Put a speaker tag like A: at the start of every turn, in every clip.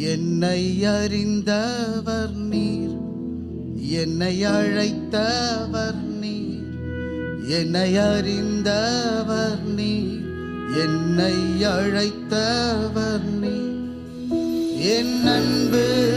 A: என்னை அறிந்தவர் நீர். என்னை அழைத்தவர் நீர். என்னை அறிந்தவர் நீர். என்னை அழைத்தவர் நீர். என் அன்பு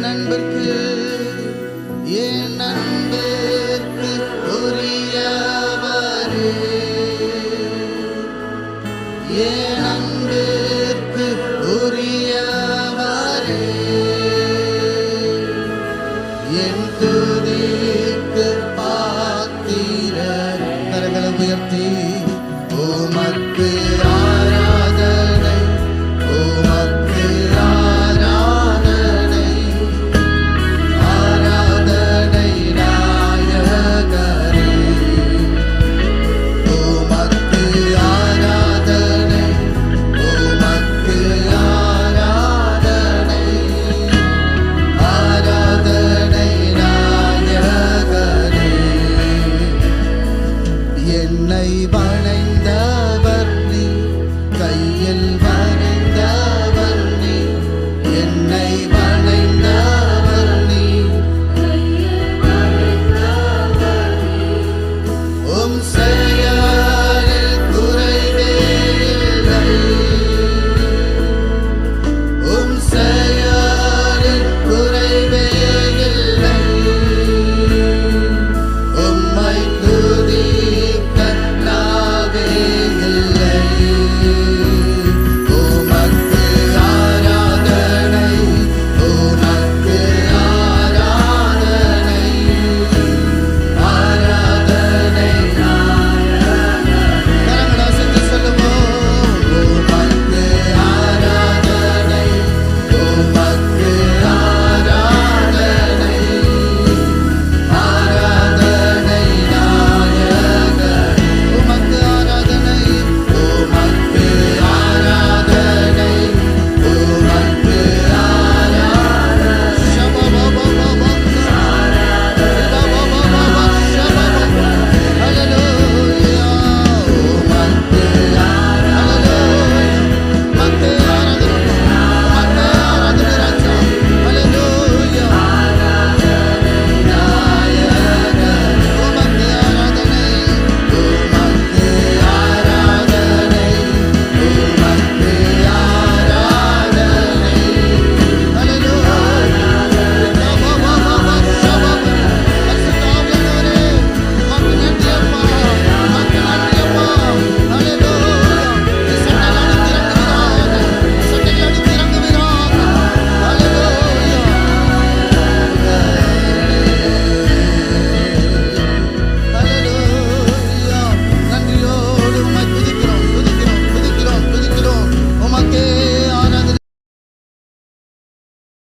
A: நண்பர்க்கு என் நண்பர்க்கு புரியாவாரே என் நண்பர்க்கு புரியாவாரே என் துதியே என்னை வணைந்தவர்